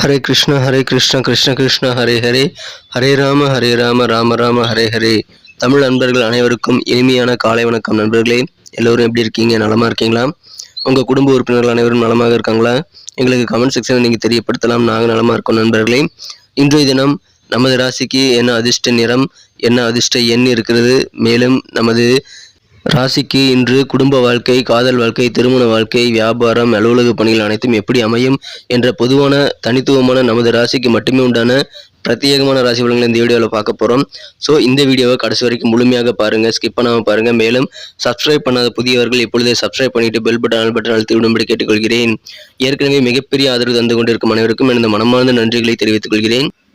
ஹரே கிருஷ்ண ஹரே கிருஷ்ண கிருஷ்ண கிருஷ்ண ஹரே ஹரே. ஹரே ராம ஹரே ராம ராம ராம ஹரே ஹரே. தமிழ் நண்பர்கள் அனைவருக்கும் இனிமையான காலை வணக்கம் நண்பர்களே. எல்லோரும் எப்படி இருக்கீங்க? நலமாக இருக்கீங்களா? உங்கள் குடும்ப உறுப்பினர்கள் அனைவரும் நலமாக இருக்காங்களா? எங்களுக்கு கமெண்ட் செக்ஷனில் நீங்கள் தெரியப்படுத்தலாம். நாங்கள் நலமாக இருக்கோம் நண்பர்களே. இன்றைய தினம் நமது ராசிக்கு என்ன அதிர்ஷ்ட நிறம் என்ன அதிர்ஷ்ட எண் இருக்கிறது? மேலும் நமது ராசிக்கு இன்று குடும்ப வாழ்க்கை காதல் வாழ்க்கை திருமண வாழ்க்கை வியாபாரம் அலுவலக பணிகள் அனைத்தும் எப்படி அமையும் என்ற பொதுவான தனித்துவமான நமது ராசிக்கு மட்டுமே உண்டான பிரத்யேகமான ராசி பலன்களை இந்த வீடியோவில் பார்க்க போகிறோம் ஸோ இந்த வீடியோவை கடைசி வரைக்கும் முழுமையாக பாருங்கள் ஸ்கிப் பண்ணாமல் பாருங்கள் மேலும் சப்ஸ்கிரைப் பண்ணாத புதியவர்கள் இப்பொழுதே சப்ஸ்கிரைப் பண்ணிட்டு பெல் பட்டன் ஆல் பட்டன் அழுத்தி விடும்படி கேட்டுக்கொள்கிறேன். ஏற்கனவே மிகப்பெரிய ஆதரவு தந்து கொண்டிருக்கும் அனைவருக்கும் எனது மனமார்ந்த நன்றிகளை தெரிவித்துக் கொள்கிறேன்.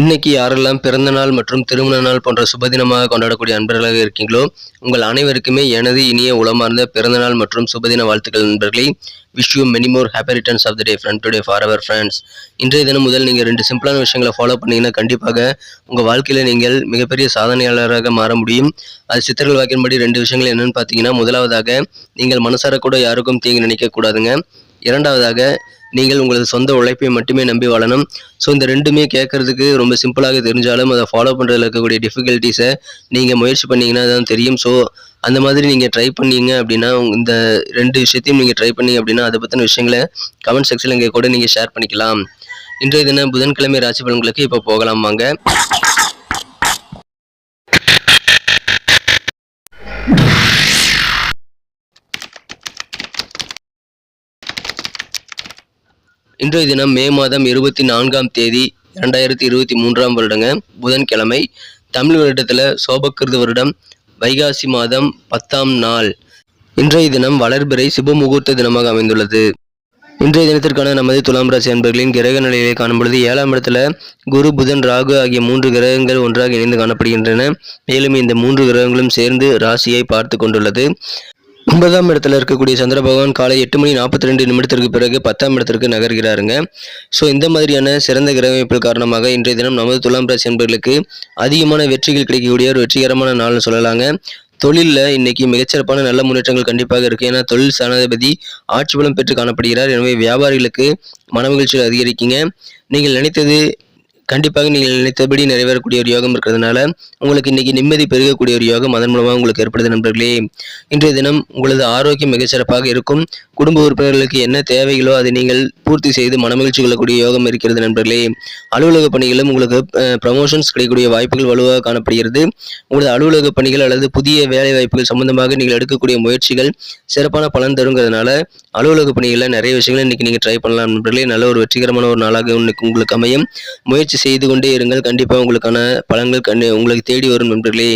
இன்னைக்கு யாரெல்லாம் பிறந்த நாள் மற்றும் திருமண நாள் போன்ற சுபதினமாக கொண்டாடக்கூடிய அன்பர்களாக இருக்கீங்களோ உங்கள் அனைவருக்குமே எனது இனிய உளமார்ந்த பிறந்த நாள் மற்றும் சுபதின வாழ்த்துக்கள் நண்பர்களே. Wish you many more happy returns of the day friend today for our friends இன்றைய தினம் முதல் நீங்கள் ரெண்டு சிம்பிளான விஷயங்களை ஃபாலோ பண்ணீங்கன்னா கண்டிப்பாக உங்கள் வாழ்க்கையில் நீங்கள் மிகப்பெரிய சாதனையாளராக மாற முடியும். அது சித்தர்கள் வாக்கின்படி ரெண்டு விஷயங்கள் என்னென்னு பார்த்தீங்கன்னா முதலாவதாக நீங்கள் மனசார கூட யாருக்கும் தீங்கு நினைக்கக்கூடாதுங்க இரண்டாவதாக நீங்கள் உங்களது சொந்த உழைப்பை மட்டுமே நம்பி வாழணும். ஸோ இந்த ரெண்டுமே கேட்கறதுக்கு ரொம்ப சிம்பிளாக தெரிஞ்சாலும் அதை ஃபாலோ பண்ணுறதுல இருக்கக்கூடிய டிஃபிகல்ட்டிஸை நீங்கள் முயற்சி பண்ணிங்கன்னா தான் தெரியும். ஸோ அந்த மாதிரி நீங்கள் ட்ரை பண்ணீங்க அப்படின்னா இந்த ரெண்டு விஷயத்தையும் நீங்கள் ட்ரை பண்ணீங்க அப்படின்னா அதை பற்றின விஷயங்களை கமெண்ட் செக்ஷனில் இங்கே கூட நீங்கள் ஷேர் பண்ணிக்கலாம். இன்றைய தினம் புதன்கிழமை ராசி பலன்களுக்கு இப்போ போகலாம் வாங்க. இன்றைய தினம் மே மாதம் இருபத்தி நான்காம் தேதி இரண்டாயிரத்தி இருபத்தி மூன்றாம் வருடங்க. புதன்கிழமை தமிழ் வருடத்தில் சோபக்கிருத வருடம் வைகாசி மாதம் பத்தாம் நாள். இன்றைய தினம் வளர்பிறை சுப முகூர்த்த தினமாக அமைந்துள்ளது. இன்றைய தினத்திற்கான நமது துலாம் ராசி அன்பர்களின் கிரக நிலையை காணும் பொழுது ஏழாம் இடத்துல குரு புதன் ராகு ஆகிய மூன்று கிரகங்கள் ஒன்றாக இணைந்து காணப்படுகின்றன. மேலும் இந்த மூன்று கிரகங்களும் சேர்ந்து ராசியை பார்த்து கொண்டுள்ளது. ஒன்பதாம் இடத்துல இருக்கக்கூடிய சந்திர பகவான் காலை எட்டு மணி நாற்பத்தி ரெண்டு நிமிடத்திற்கு பிறகு பத்தாம் இடத்திற்கு நகர்கிறாருங்க. ஸோ இந்த மாதிரியான சிறந்த கிரக காரணமாக இன்றைய தினம் நமது துலாம் ராசி என்பர்களுக்கு அதிகமான வெற்றிகள் கிடைக்கக்கூடிய ஒரு வெற்றிகரமான நாள்னு சொல்லலாங்க. தொழிலில் இன்னைக்கு மிகச்சிறப்பான நல்ல முன்னேற்றங்கள் கண்டிப்பாக இருக்கு. ஏன்னா தொழில் சனாதிபதி ஆட்சி பலம் பெற்று காணப்படுகிறார். எனவே வியாபாரிகளுக்கு மனமகிழ்ச்சிகள் அதிகரிக்குங்க. நீங்கள் நினைத்தது கண்டிப்பாக நீங்கள் நினைத்தபடி நிறைவேறக்கூடிய ஒரு யோகம் இருக்கிறதுனால உங்களுக்கு இன்னைக்கு நிம்மதி பெருகக்கூடிய ஒரு யோகம் அதன் மூலமாக உங்களுக்கு ஏற்படுது நண்பர்களே. இன்றைய தினம் உங்களது ஆரோக்கியம் மிகச்சிறப்பாக இருக்கும். குடும்ப உறுப்பினர்களுக்கு என்ன தேவைகளோ அதை நீங்கள் பூர்த்தி செய்து மனமகிழ்ச்சி கொள்ளக்கூடிய யோகம் இருக்கிறது நண்பர்களே. அலுவலக பணிகளும் உங்களுக்கு ப்ரமோஷன்ஸ் கிடைக்கக்கூடிய வாய்ப்புகள் வலுவாக காணப்படுகிறது. உங்களது அலுவலக பணிகள் அல்லது புதிய வேலை வாய்ப்புகள் சம்பந்தமாக நீங்கள் எடுக்கக்கூடிய முயற்சிகள் சிறப்பான பலன் தருங்கிறதுனால அலுவலக பணிகளில் நிறைய விஷயங்களை இன்னைக்கு நீங்கள் ட்ரை பண்ணலாம் நண்பர்களே. நல்ல ஒரு வெற்றிகரமான ஒரு நாளாக உங்களுக்கு அமையும். முயற்சி செய்து கொண்டே இருங்கள். கண்டிப்பாக உங்களுக்கான பலன்கள் கண்டு உங்களுக்கு தேடி வரும் நண்பர்களே.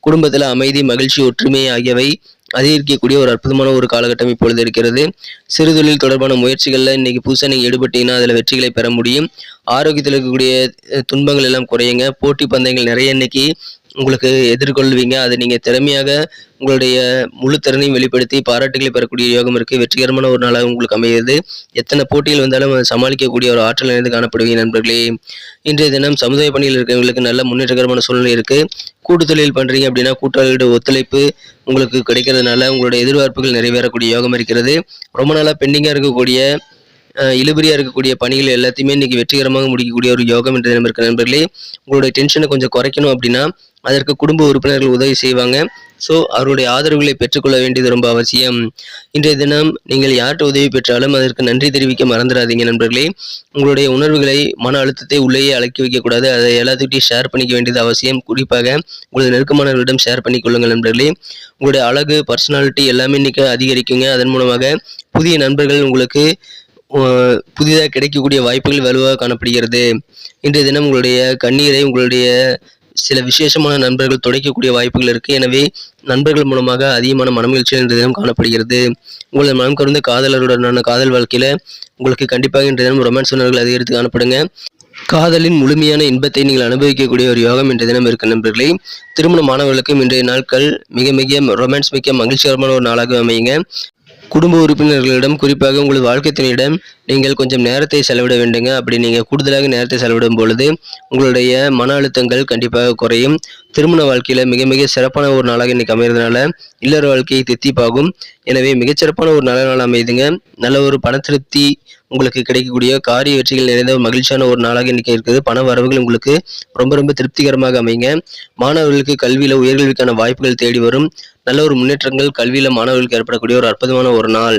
குடும்பத்தில் அமைதி மகிழ்ச்சி ஒற்றுமை ஆகியவை அதிகரிக்கக்கூடிய ஒரு அற்புதமான ஒரு காலகட்டம் இப்பொழுது இருக்கிறது. சிறு தொழில் தொடர்பான முயற்சிகளில் இன்னைக்கு புதுசாக நீங்கள் ஈடுபட்டீங்கன்னா அதில் வெற்றிகளை பெற முடியும். ஆரோக்கியத்தில் இருக்கக்கூடிய துன்பங்கள் எல்லாம் குறையுங்க. போட்டி பந்தயங்கள் நிறைய இன்னைக்கு உங்களுக்கு எதிர்கொள்வீங்க. அதை நீங்கள் திறமையாக உங்களுடைய முழு திறனையும் வெளிப்படுத்தி பாராட்டுகளை பெறக்கூடிய யோகம் இருக்குது வெற்றிகரமான ஒரு நாளாக உங்களுக்கு அமைகிறது. எத்தனை போட்டிகள் வந்தாலும் சமாளிக்கக்கூடிய ஒரு ஆற்றல் இணைந்து காணப்படுவீங்க நண்பர்களே. இன்றைய தினம் சமுதாய பணியில் இருக்கிறவங்களுக்கு நல்ல முன்னேற்றகரமான சூழ்நிலை இருக்குது கூட்டு தொழில் பண்ணுறீங்க அப்படின்னா கூட்டாளியோட ஒத்துழைப்பு உங்களுக்கு கிடைக்கிறதுனால உங்களுடைய எதிர்பார்ப்புகள் நிறைவேறக்கூடிய யோகம் இருக்கிறது. ரொம்ப நாளாக பெண்டிங்காக இருக்கக்கூடிய அஹ், இழுபறியா இருக்கக்கூடிய பணிகள் எல்லாத்தையுமே இன்னைக்கு வெற்றிகரமாக முடிக்கக்கூடிய ஒரு யோகம் என்ற தினம் இருக்க நண்பர்களே. உங்களுடைய டென்ஷனை கொஞ்சம் குறைக்கணும் அப்படின்னா அதற்கு குடும்ப உறுப்பினர்கள் உதவி செய்வாங்க. ஸோ அவருடைய ஆதரவுகளை பெற்றுக்கொள்ள வேண்டியது ரொம்ப அவசியம். இன்றைய தினம் நீங்கள் யார்கிட்ட உதவி பெற்றாலும் அதற்கு நன்றி தெரிவிக்க மறந்துடாதீங்க நண்பர்களே. உங்களுடைய உணர்வுகளை மன அழுத்தத்தை உள்ளேயே அழக்கி வைக்கக்கூடாது. அதை எல்லாத்துக்கிட்டையும் ஷேர் பண்ணிக்க வேண்டியது அவசியம். குறிப்பாக உங்களது நெருக்கமானவர்களிடம் ஷேர் பண்ணிக்கொள்ளுங்கள் நண்பர்களே. உங்களுடைய அழகு பர்சனாலிட்டி எல்லாமே இன்னைக்கு அதிகரிக்குங்க. அதன் மூலமாக புதிய நண்பர்கள் உங்களுக்கு புதிதாக கிடைக்கக்கூடிய வாய்ப்புகள் வலுவாக காணப்படுகிறது. இன்றைய தினம் உங்களுடைய கண்ணீரை உங்களுடைய சில விசேஷமான நண்பர்கள் துடைக்கக்கூடிய வாய்ப்புகள் இருக்குது எனவே நண்பர்கள் மூலமாக அதிகமான மனமகிழ்ச்சிகள் இன்றைய தினம் காணப்படுகிறது. உங்களது மனம் கருந்த காதலருடனான காதல் வாழ்க்கையில் உங்களுக்கு கண்டிப்பாக இன்றைய தினம் ரொமான்ஸ் உணர்வுகள் அதிகரித்து காணப்படுங்க. காதலின் முழுமையான இன்பத்தை நீங்கள் அனுபவிக்கக்கூடிய ஒரு யோகம் இன்றைய தினம் இருக்க நண்பர்களே. திருமண மாணவர்களுக்கும் இன்றைய நாட்கள் மிக மிக ரொமான்ஸ் மிக்க மகிழ்ச்சிகரமான ஒரு நாளாக அமையுங்க. குடும்ப உறுப்பினர்களிடம் குறிப்பாக உங்களது வாழ்க்கை துணையிடம் நீங்கள் கொஞ்சம் நேரத்தை செலவிட வேண்டுங்க. அப்படி நீங்கள் கூடுதலாக நேரத்தை செலவிடும் பொழுது உங்களுடைய மன அழுத்தங்கள் கண்டிப்பாக குறையும். திருமண வாழ்க்கையில் மிக மிக சிறப்பான ஒரு நாளாக இன்றைக்கி அமைகிறதுனால இல்லற வாழ்க்கையை தித்திப்பாகும். எனவே மிகச்சிறப்பான ஒரு நல்ல நாள் அமையுதுங்க நல்ல ஒரு பண திருப்தி உங்களுக்கு கிடைக்கக்கூடிய காரிய வெற்றிகள் நிறைந்த ஒரு மகிழ்ச்சியான ஒரு நாளாக இன்றைக்கி இருக்குது. பண வரவுகள் உங்களுக்கு ரொம்ப ரொம்ப திருப்திகரமாக அமைங்க மாணவர்களுக்கு கல்வியில் உயர்கல்விக்கான வாய்ப்புகள் தேடி வரும். நல்ல ஒரு முன்னேற்றங்கள் கல்வியில் மாணவர்களுக்கு ஏற்படக்கூடிய ஒரு அற்புதமான ஒரு நாள்.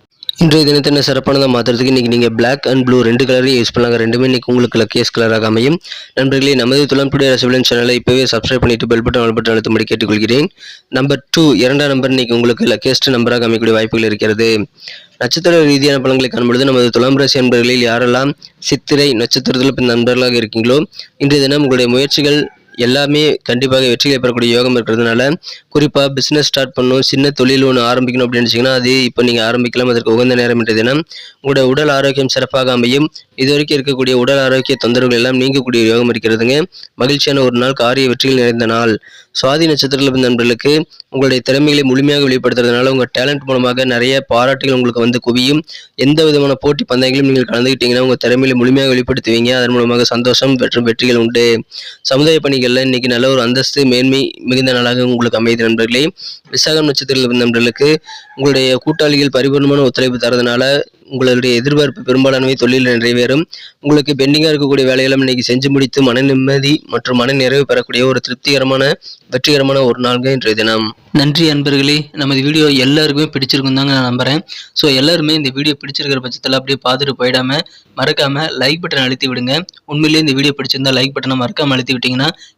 இன்றைய தினத்தை என்ன சிறப்பானதாக மாற்றுறதுக்கு இன்றைக்கி நீங்கள் பிளாக் அண்ட் ப்ளூ ரெண்டு கலரையும் யூஸ் பண்ணலாங்க ரெண்டுமே இன்றைக்கி உங்களுக்கு லக்கியஸ் கலராக அமையும். நண்பர்களே நமது துளம்புடைய ரசவிலன் சேனலை இப்போவே சப்ஸ்கிரைப் பண்ணிட்டு பெல் பட்டன் ஆல் பட்டன் அழுத்தும்படி கேட்டுக்கொள்கிறேன். நம்பர் டூ இரண்டாம் நம்பர் இன்றைக்கி உங்களுக்கு லக்கியஸ்ட் நம்பராக அமைக்கக்கூடிய வாய்ப்புகள் இருக்கிறது. நட்சத்திர ரீதியான பலன்களை காணும்பொழுது நமது துலாம் ராசி நண்பர்களில் யாரெல்லாம் சித்திரை நட்சத்திரத்தில் நண்பர்களாக இருக்கீங்களோ இன்றைய தினம் உங்களுடைய முயற்சிகள் எல்லாமே கண்டிப்பாக வெற்றிகளை பெறக்கூடிய யோகம் இருக்கிறதுனால குறிப்பாக பிஸ்னஸ் ஸ்டார்ட் பண்ணணும் சின்ன தொழில் ஒன்று ஆரம்பிக்கணும் அப்படின்னு நினச்சிங்கன்னா அது இப்போ நீங்கள் ஆரம்பிக்கலாம். அதற்கு உகந்த நேரம் என்ற தினம் உங்களோட உடல் ஆரோக்கியம் சிறப்பாக அமையும். இது வரைக்கும் இருக்கக்கூடிய உடல் ஆரோக்கிய தொந்தரவுகள் எல்லாம் நீங்கக்கூடிய யோகம் இருக்கிறதுங்க. மகிழ்ச்சியான ஒரு நாள் காரிய வெற்றிகள் நிறைந்த நாள். சுவாதி நட்சத்திரத்தில் நண்பர்களுக்கு உங்களுடைய திறமைகளை முழுமையாக வெளிப்படுத்துறதுனால உங்கள் டேலண்ட் மூலமாக நிறைய பாராட்டுகள் உங்களுக்கு வந்து குவியும். எந்த விதமான போட்டி பந்தயங்களும் நீங்கள் கலந்துக்கிட்டீங்கன்னா உங்கள் திறமைகளை முழுமையாக வெளிப்படுத்துவீங்க. அதன் மூலமாக சந்தோஷம் மற்றும் வெற்றிகள் உண்டு. சமுதாய பணி பணிகளில் இன்னைக்கு நல்ல ஒரு அந்தஸ்து மேன்மை மிகுந்த நாளாக உங்களுக்கு அமைதி நண்பர்களே. விசாகம் நட்சத்திரத்தில் இருந்த நண்பர்களுக்கு உங்களுடைய கூட்டாளிகள் பரிபூர்ணமான ஒத்துழைப்பு தரதுனால உங்களுடைய எதிர்பார்ப்பு பெரும்பாலானவை தொழிலில் நிறைவேறும். உங்களுக்கு பெண்டிங்காக இருக்கக்கூடிய வேலைகளும் இன்னைக்கு செஞ்சு முடித்து மன நிம்மதி மற்றும் மன நிறைவு பெறக்கூடிய ஒரு திருப்திகரமான வெற்றிகரமான ஒரு நாள்கள் இன்றைய தினம். நன்றி அன்பர்களே. நமது வீடியோ எல்லாருக்குமே பிடிச்சிருக்கும் தாங்க நான் நம்புறேன். ஸோ எல்லாருமே இந்த வீடியோ பிடிச்சிருக்கிற பட்சத்தில் அப்படியே பார்த்துட்டு போயிடாம மறக்காம லைக் பட்டன் அழுத்தி விடுங்க. உண்மையிலேயே இந்த வீடியோ பிடிச்சிருந்தா லைக் பட்டனை மறக்காம அழுத்தி விட்டீங்கன்னா